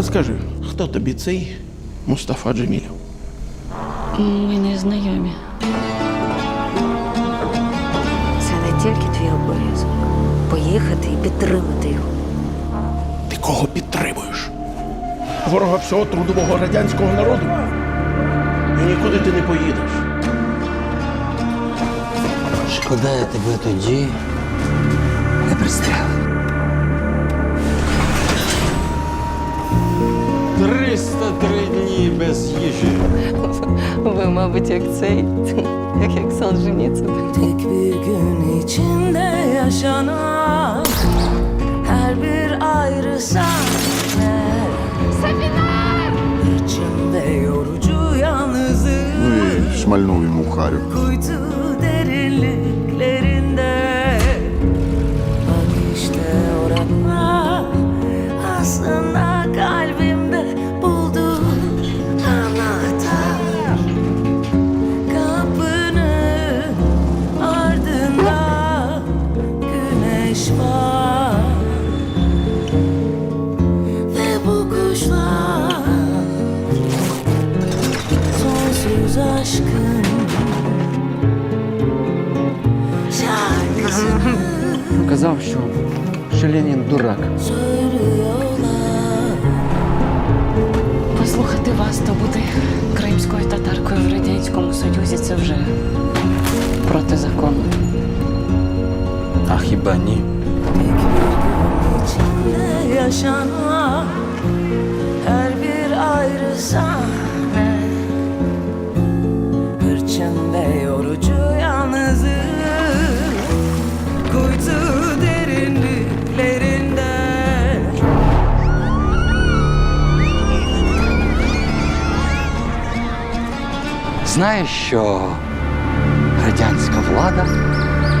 А скажи, хто тобі цей Мустафа Джемілів? Ми не знайомі. Це не тільки твій обов'язок. Поїхати і підтримати його. Ти кого підтримуєш? Ворога всього трудового радянського народу? І нікуди ти не поїдеш. Шкода, я тебе тоді не пристрелив. без їжі. Ви, мабуть, як цей, як, як Солженіцин. Tek bir gün içinde yaşanan Her bir ayrı sahne İçimde yorucu yalnızlık Ну і шмальнув йому в харю. Kuytu derinliklerinde Sonsuz aşkın şarkısını Казав, що, що Ленін дурак. söylüyorlar Послухати вас та бути кримською татаркою в Радянському Союзі це вже проти закону. А хіба ні? içinde yaşanan Знаєш, що радянська влада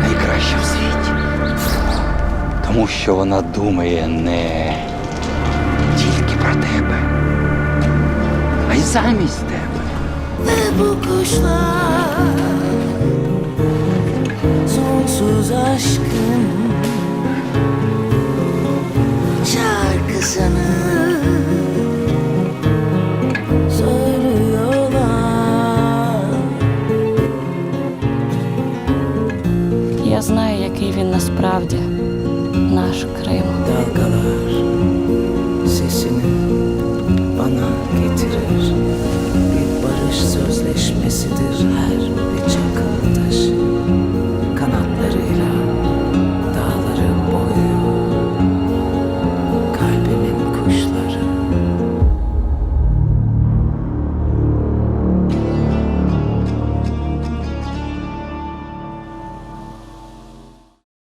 найкраща в світі. Тому що вона думає не тільки про тебе, а й замість тебе. Я знаю, який він насправді наш Крим.